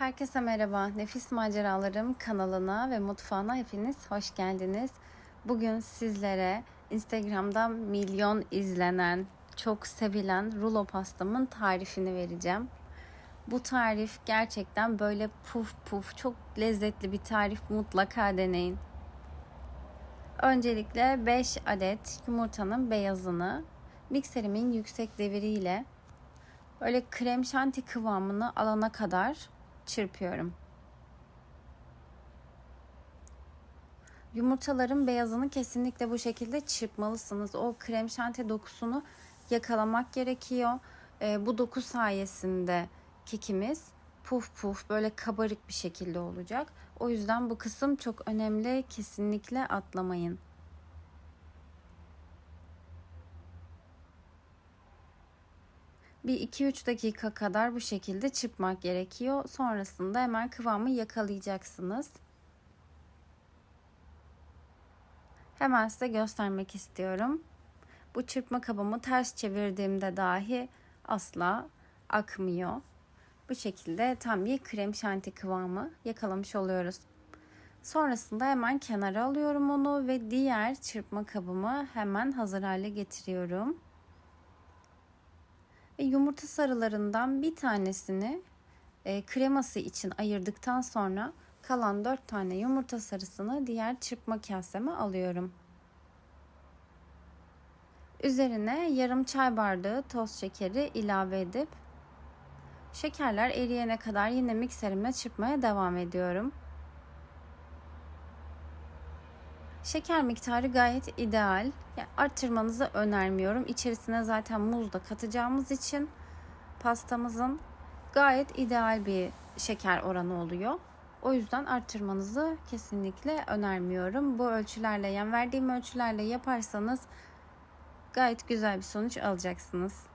Herkese merhaba. Nefis Maceralarım kanalına ve mutfağına hepiniz hoş geldiniz. Bugün sizlere Instagram'dan milyon izlenen, çok sevilen rulo pastamın tarifini vereceğim. Bu tarif gerçekten böyle puf puf çok lezzetli bir tarif mutlaka deneyin. Öncelikle 5 adet yumurtanın beyazını mikserimin yüksek deviriyle böyle krem şanti kıvamını alana kadar çırpıyorum. Yumurtaların beyazını kesinlikle bu şekilde çırpmalısınız. O krem şanti dokusunu yakalamak gerekiyor. E, bu doku sayesinde kekimiz puf puf böyle kabarık bir şekilde olacak. O yüzden bu kısım çok önemli. Kesinlikle atlamayın. Bir 2-3 dakika kadar bu şekilde çırpmak gerekiyor. Sonrasında hemen kıvamı yakalayacaksınız. Hemen size göstermek istiyorum. Bu çırpma kabımı ters çevirdiğimde dahi asla akmıyor. Bu şekilde tam bir krem şanti kıvamı yakalamış oluyoruz. Sonrasında hemen kenara alıyorum onu ve diğer çırpma kabımı hemen hazır hale getiriyorum. Ve yumurta sarılarından bir tanesini e, kreması için ayırdıktan sonra kalan 4 tane yumurta sarısını diğer çırpma kaseme alıyorum. Üzerine yarım çay bardağı toz şekeri ilave edip şekerler eriyene kadar yine mikserimle çırpmaya devam ediyorum. Şeker miktarı gayet ideal. Yani arttırmanızı önermiyorum. İçerisine zaten muz da katacağımız için pastamızın gayet ideal bir şeker oranı oluyor. O yüzden arttırmanızı kesinlikle önermiyorum. Bu ölçülerle yani verdiğim ölçülerle yaparsanız gayet güzel bir sonuç alacaksınız.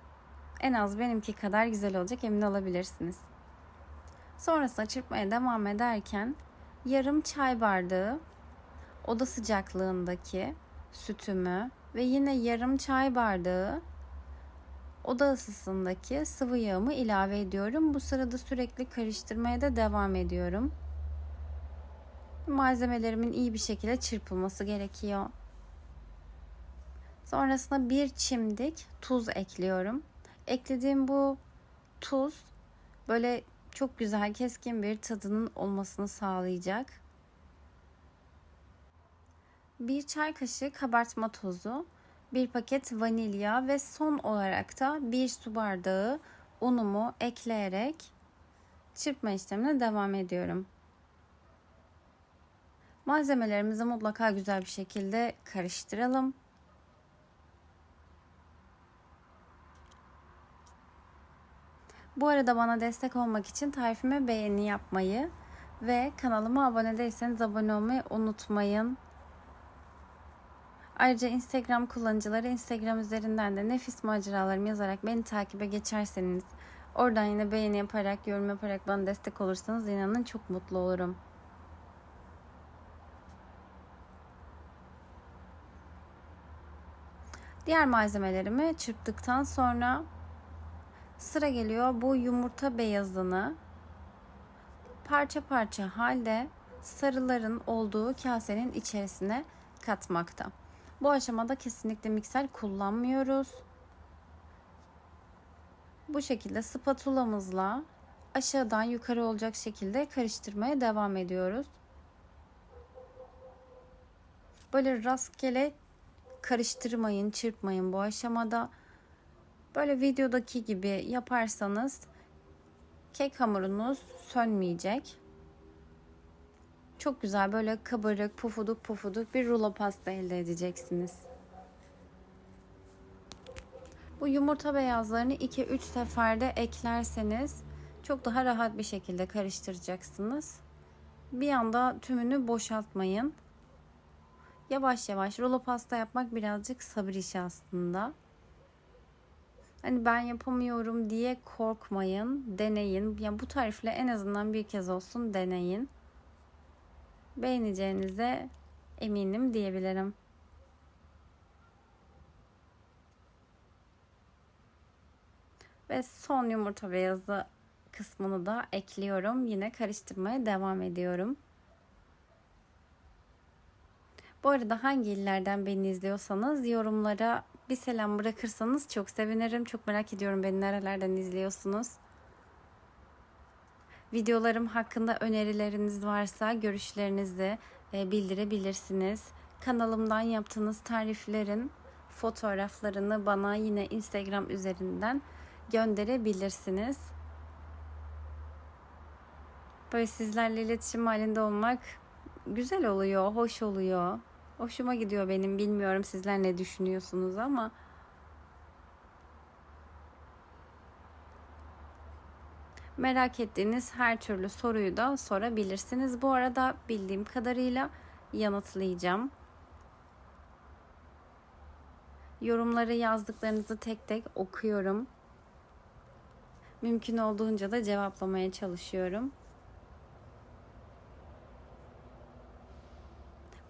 En az benimki kadar güzel olacak emin olabilirsiniz. Sonrasında çırpmaya devam ederken yarım çay bardağı oda sıcaklığındaki sütümü ve yine yarım çay bardağı oda ısısındaki sıvı yağımı ilave ediyorum. Bu sırada sürekli karıştırmaya da devam ediyorum. Malzemelerimin iyi bir şekilde çırpılması gerekiyor. Sonrasında bir çimdik tuz ekliyorum. Eklediğim bu tuz böyle çok güzel keskin bir tadının olmasını sağlayacak. Bir çay kaşığı kabartma tozu, bir paket vanilya ve son olarak da bir su bardağı unumu ekleyerek çırpma işlemine devam ediyorum. Malzemelerimizi mutlaka güzel bir şekilde karıştıralım. Bu arada bana destek olmak için tarifime beğeni yapmayı ve kanalıma abone değilseniz abone olmayı unutmayın. Ayrıca Instagram kullanıcıları Instagram üzerinden de nefis maceralarım yazarak beni takibe geçerseniz oradan yine beğeni yaparak, yorum yaparak bana destek olursanız inanın çok mutlu olurum. Diğer malzemelerimi çırptıktan sonra sıra geliyor bu yumurta beyazını parça parça halde sarıların olduğu kasenin içerisine katmakta. Bu aşamada kesinlikle mikser kullanmıyoruz. Bu şekilde spatulamızla aşağıdan yukarı olacak şekilde karıştırmaya devam ediyoruz. Böyle rastgele karıştırmayın, çırpmayın bu aşamada. Böyle videodaki gibi yaparsanız kek hamurunuz sönmeyecek. Çok güzel böyle kabarık, pufuduk pufuduk bir rulo pasta elde edeceksiniz. Bu yumurta beyazlarını 2-3 seferde eklerseniz çok daha rahat bir şekilde karıştıracaksınız. Bir anda tümünü boşaltmayın. Yavaş yavaş rulo pasta yapmak birazcık sabır işi aslında. Hani ben yapamıyorum diye korkmayın, deneyin. Yani bu tarifle en azından bir kez olsun deneyin beğeneceğinize eminim diyebilirim. Ve son yumurta beyazı kısmını da ekliyorum. Yine karıştırmaya devam ediyorum. Bu arada hangi illerden beni izliyorsanız yorumlara bir selam bırakırsanız çok sevinirim. Çok merak ediyorum beni nerelerden izliyorsunuz. Videolarım hakkında önerileriniz varsa görüşlerinizi e, bildirebilirsiniz. Kanalımdan yaptığınız tariflerin fotoğraflarını bana yine Instagram üzerinden gönderebilirsiniz. Böyle sizlerle iletişim halinde olmak güzel oluyor, hoş oluyor. Hoşuma gidiyor benim. Bilmiyorum sizler ne düşünüyorsunuz ama merak ettiğiniz her türlü soruyu da sorabilirsiniz. Bu arada bildiğim kadarıyla yanıtlayacağım. Yorumları yazdıklarınızı tek tek okuyorum. Mümkün olduğunca da cevaplamaya çalışıyorum.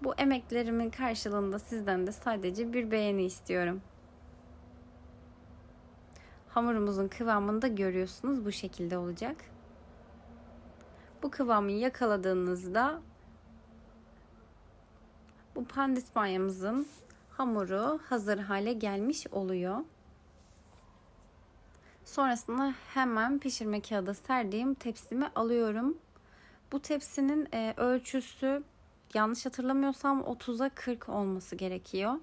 Bu emeklerimin karşılığında sizden de sadece bir beğeni istiyorum. Hamurumuzun kıvamını da görüyorsunuz bu şekilde olacak. Bu kıvamı yakaladığınızda bu pandispanyamızın hamuru hazır hale gelmiş oluyor. Sonrasında hemen pişirme kağıdı serdiğim tepsimi alıyorum. Bu tepsinin e, ölçüsü yanlış hatırlamıyorsam 30'a 40 olması gerekiyor.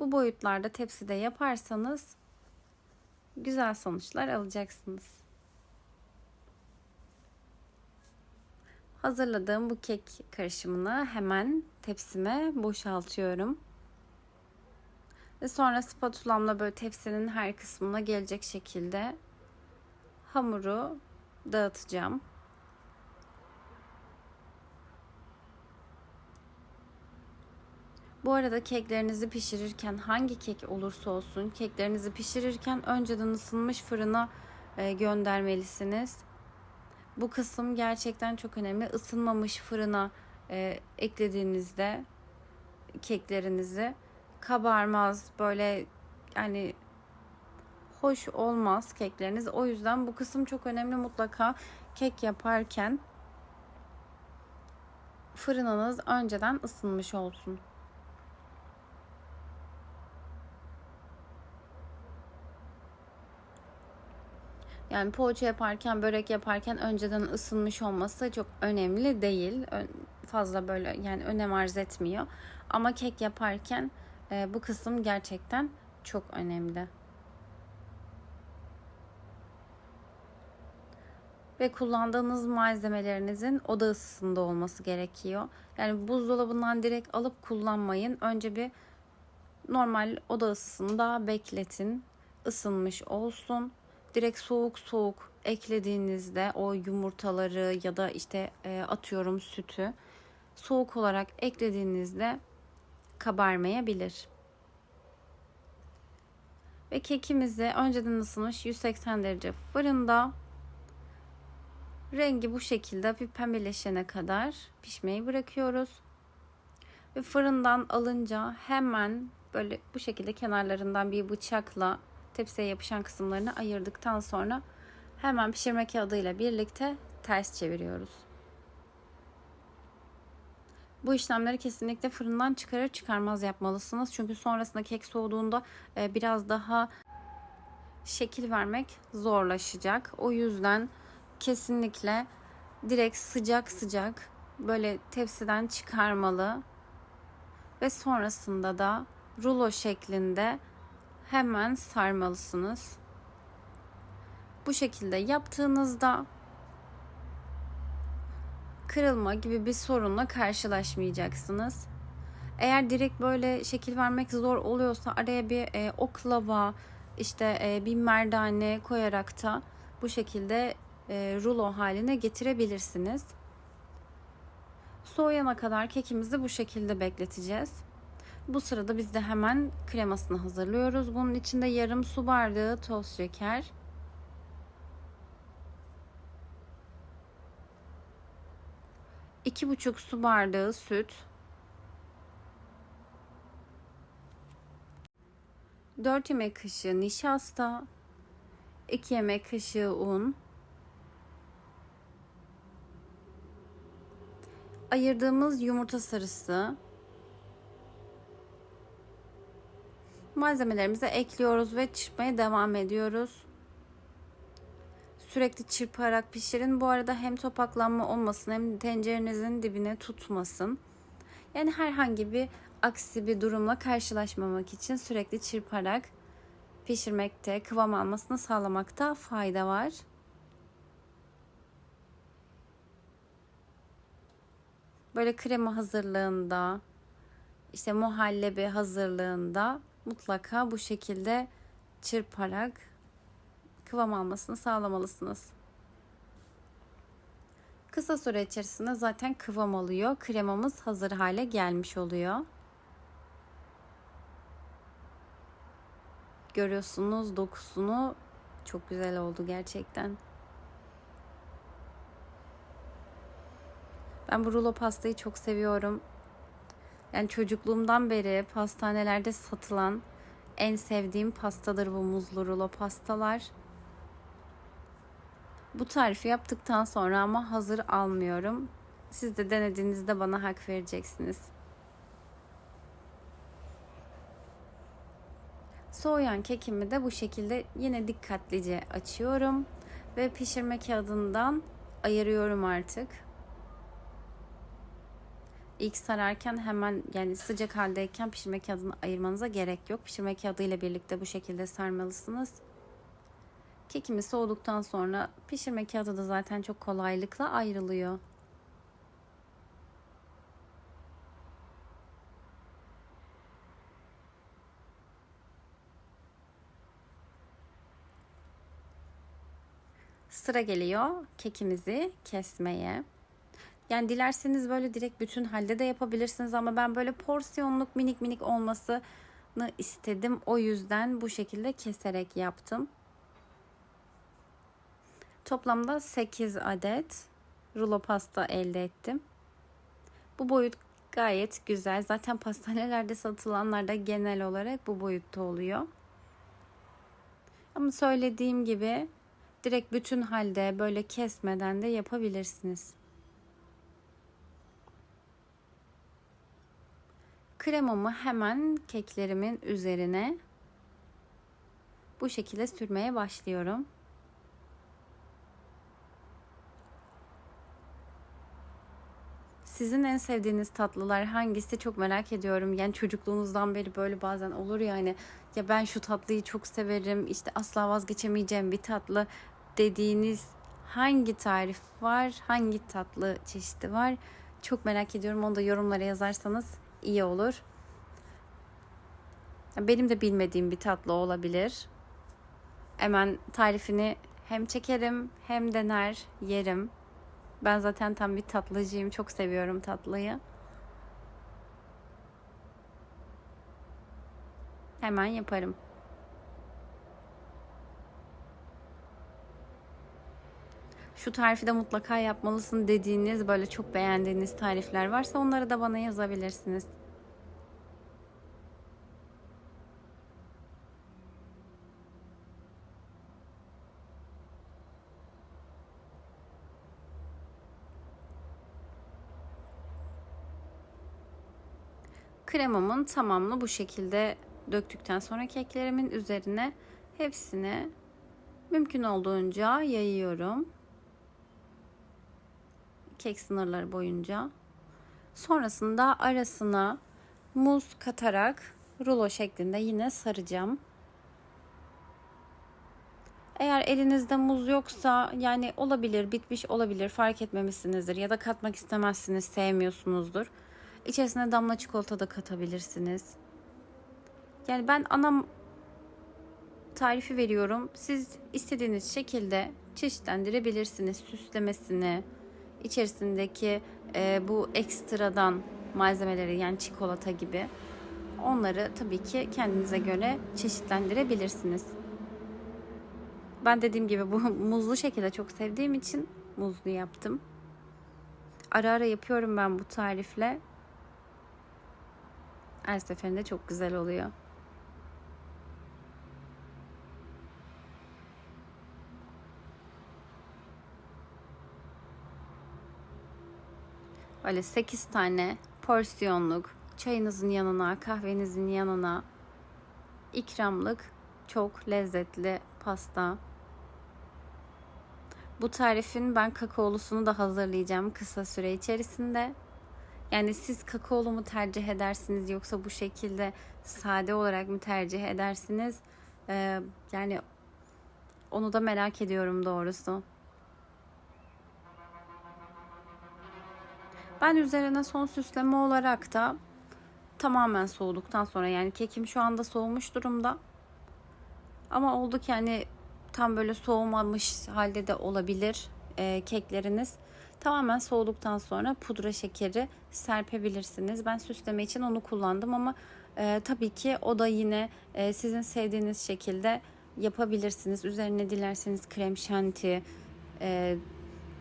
Bu boyutlarda tepside yaparsanız güzel sonuçlar alacaksınız. Hazırladığım bu kek karışımını hemen tepsime boşaltıyorum. Ve sonra spatulamla böyle tepsinin her kısmına gelecek şekilde hamuru dağıtacağım. Bu arada keklerinizi pişirirken hangi kek olursa olsun keklerinizi pişirirken önceden ısınmış fırına e, göndermelisiniz. Bu kısım gerçekten çok önemli. Isınmamış fırına e, eklediğinizde keklerinizi kabarmaz böyle yani hoş olmaz kekleriniz. O yüzden bu kısım çok önemli. Mutlaka kek yaparken fırınınız önceden ısınmış olsun. Yani poğaça yaparken, börek yaparken önceden ısınmış olması çok önemli değil. Fazla böyle yani önem arz etmiyor. Ama kek yaparken e, bu kısım gerçekten çok önemli. Ve kullandığınız malzemelerinizin oda ısısında olması gerekiyor. Yani buzdolabından direkt alıp kullanmayın. Önce bir normal oda ısısında bekletin. Isınmış olsun direkt soğuk soğuk eklediğinizde o yumurtaları ya da işte e, atıyorum sütü soğuk olarak eklediğinizde kabarmayabilir. Ve kekimizi önceden ısınmış 180 derece fırında rengi bu şekilde bir pembeleşene kadar pişmeyi bırakıyoruz. Ve fırından alınca hemen böyle bu şekilde kenarlarından bir bıçakla tepsiye yapışan kısımlarını ayırdıktan sonra hemen pişirme kağıdıyla birlikte ters çeviriyoruz. Bu işlemleri kesinlikle fırından çıkarır çıkarmaz yapmalısınız. Çünkü sonrasında kek soğuduğunda e, biraz daha şekil vermek zorlaşacak. O yüzden kesinlikle direkt sıcak sıcak böyle tepsiden çıkarmalı ve sonrasında da rulo şeklinde hemen sarmalısınız. Bu şekilde yaptığınızda kırılma gibi bir sorunla karşılaşmayacaksınız. Eğer direkt böyle şekil vermek zor oluyorsa araya bir e, oklava işte e, bir merdane koyarak da bu şekilde e, rulo haline getirebilirsiniz. Soğuyana kadar kekimizi bu şekilde bekleteceğiz. Bu sırada biz de hemen kremasını hazırlıyoruz. Bunun içinde yarım su bardağı toz şeker. iki buçuk su bardağı süt. 4 yemek kaşığı nişasta, 2 yemek kaşığı un, ayırdığımız yumurta sarısı, malzemelerimizi ekliyoruz ve çırpmaya devam ediyoruz. Sürekli çırparak pişirin. Bu arada hem topaklanma olmasın hem tencerenizin dibine tutmasın. Yani herhangi bir aksi bir durumla karşılaşmamak için sürekli çırparak pişirmekte, kıvam almasını sağlamakta fayda var. Böyle krema hazırlığında, işte muhallebi hazırlığında mutlaka bu şekilde çırparak kıvam almasını sağlamalısınız. Kısa süre içerisinde zaten kıvam alıyor. Kremamız hazır hale gelmiş oluyor. Görüyorsunuz dokusunu çok güzel oldu gerçekten. Ben bu rulo pastayı çok seviyorum. Yani çocukluğumdan beri pastanelerde satılan en sevdiğim pastadır bu muzlu rulo pastalar. Bu tarifi yaptıktan sonra ama hazır almıyorum. Siz de denediğinizde bana hak vereceksiniz. Soğuyan kekimi de bu şekilde yine dikkatlice açıyorum ve pişirme kağıdından ayırıyorum artık. İlk sararken hemen yani sıcak haldeyken pişirme kağıdını ayırmanıza gerek yok. Pişirme kağıdı ile birlikte bu şekilde sarmalısınız. Kekimiz soğuduktan sonra pişirme kağıdı da zaten çok kolaylıkla ayrılıyor. Sıra geliyor kekimizi kesmeye. Yani dilerseniz böyle direkt bütün halde de yapabilirsiniz ama ben böyle porsiyonluk minik minik olmasını istedim. O yüzden bu şekilde keserek yaptım. Toplamda 8 adet rulo pasta elde ettim. Bu boyut gayet güzel. Zaten pastanelerde satılanlar da genel olarak bu boyutta oluyor. Ama söylediğim gibi direkt bütün halde böyle kesmeden de yapabilirsiniz. Kremamı hemen keklerimin üzerine bu şekilde sürmeye başlıyorum. Sizin en sevdiğiniz tatlılar hangisi çok merak ediyorum. Yani çocukluğunuzdan beri böyle bazen olur ya hani ya ben şu tatlıyı çok severim işte asla vazgeçemeyeceğim bir tatlı dediğiniz hangi tarif var? Hangi tatlı çeşidi var? Çok merak ediyorum. Onu da yorumlara yazarsanız iyi olur. Benim de bilmediğim bir tatlı olabilir. Hemen tarifini hem çekerim hem dener yerim. Ben zaten tam bir tatlıcıyım. Çok seviyorum tatlıyı. Hemen yaparım. Şu tarifi de mutlaka yapmalısın dediğiniz böyle çok beğendiğiniz tarifler varsa onları da bana yazabilirsiniz. Kremamın tamamını bu şekilde döktükten sonra keklerimin üzerine hepsini mümkün olduğunca yayıyorum. Kek sınırları boyunca. Sonrasında arasına muz katarak rulo şeklinde yine saracağım. Eğer elinizde muz yoksa yani olabilir, bitmiş olabilir, fark etmemişsinizdir ya da katmak istemezsiniz, sevmiyorsunuzdur. İçerisine damla çikolata da katabilirsiniz. Yani ben ana tarifi veriyorum. Siz istediğiniz şekilde çeşitlendirebilirsiniz süslemesini. İçerisindeki e, bu ekstradan malzemeleri yani çikolata gibi onları tabii ki kendinize göre çeşitlendirebilirsiniz. Ben dediğim gibi bu muzlu şekilde çok sevdiğim için muzlu yaptım. Ara ara yapıyorum ben bu tarifle. Her seferinde çok güzel oluyor. Böyle 8 tane porsiyonluk çayınızın yanına, kahvenizin yanına ikramlık çok lezzetli pasta. Bu tarifin ben kakaolusunu da hazırlayacağım kısa süre içerisinde. Yani siz kakaolu mu tercih edersiniz yoksa bu şekilde sade olarak mı tercih edersiniz? Ee, yani onu da merak ediyorum doğrusu. Ben üzerine son süsleme olarak da tamamen soğuduktan sonra yani kekim şu anda soğumuş durumda. Ama oldu ki hani tam böyle soğumamış halde de olabilir e, kekleriniz. Tamamen soğuduktan sonra pudra şekeri serpebilirsiniz. Ben süsleme için onu kullandım ama e, tabii ki o da yine e, sizin sevdiğiniz şekilde yapabilirsiniz. Üzerine dilerseniz krem şanti e,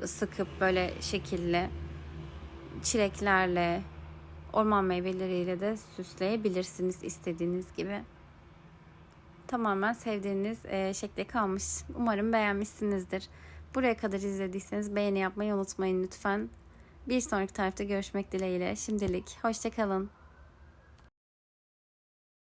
sıkıp böyle şekilli çileklerle orman meyveleriyle de süsleyebilirsiniz istediğiniz gibi. Tamamen sevdiğiniz e, şekle kalmış. Umarım beğenmişsinizdir. Buraya kadar izlediyseniz beğeni yapmayı unutmayın lütfen. Bir sonraki tarifte görüşmek dileğiyle. Şimdilik hoşçakalın.